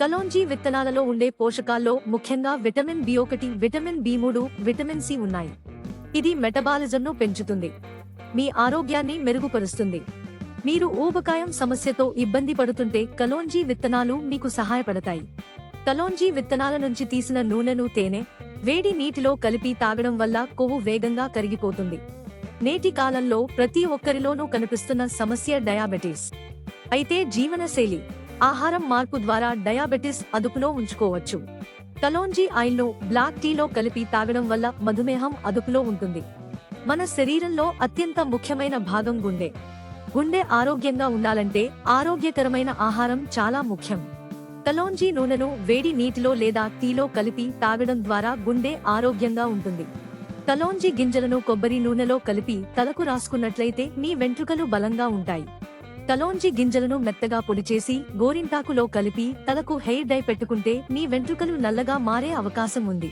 కలోంజీ విత్తనాలలో ఉండే పోషకాల్లో ముఖ్యంగా విటమిన్ బి ఒకటి విటమిన్ బి మూడు విటమిన్ సి ఉన్నాయి. ఇది మెటబాలిజంను పెంచుతుంది. మీ ఆరోగ్యాన్ని మెరుగుపరుస్తుంది. మీరు ఊబకాయం సమస్యతో ఇబ్బంది పడుతుంటే కలోంజీ విత్తనాలు మీకు సహాయపడతాయి. కలోంజీ విత్తనాల నుంచి తీసిన నూనెను తేనె వేడి నీటిలో కలిపి తాగడం వల్ల కొవ్వు వేగంగా కరిగిపోతుంది. నేటి కాలంలో ప్రతి ఒక్కరిలోనూ కనిపిస్తున్న సమస్య డయాబెటీస్. అయితే జీవనశైలి. ఆహారం మార్పు ద్వారా డయాబెటిస్ అదుపులో ఉంచుకోవచ్చు. కలోంజీ ఆయిల్ను బ్లాక్ టీలో కలిపి తాగడం వల్ల మధుమేహం అదుపులో ఉంటుంది. మన శరీరంలో అత్యంత ముఖ్యమైన భాగం గుండె. గుండె ఆరోగ్యంగా ఉండాలంటే ఆరోగ్యకరమైన ఆహారం చాలా ముఖ్యం. కలోంజీ నూనెను వేడి నీటిలో లేదా టీలో కలిపి తాగడం ద్వారా గుండె ఆరోగ్యంగా ఉంటుంది. కలోంజీ గింజలను కొబ్బరి నూనెలో కలిపి తలకు రాసుకున్నట్లయితే మీ వెంట్రుకలు బలంగా ఉంటాయి. కలోంజి గింజలను మెత్తగా పొడి చేసి గోరింటాకులో కలిపి తలకు హెయిర్ డై పెట్టుకుంటే మీ వెంట్రుకలు నల్లగా మారే అవకాశం ఉంది.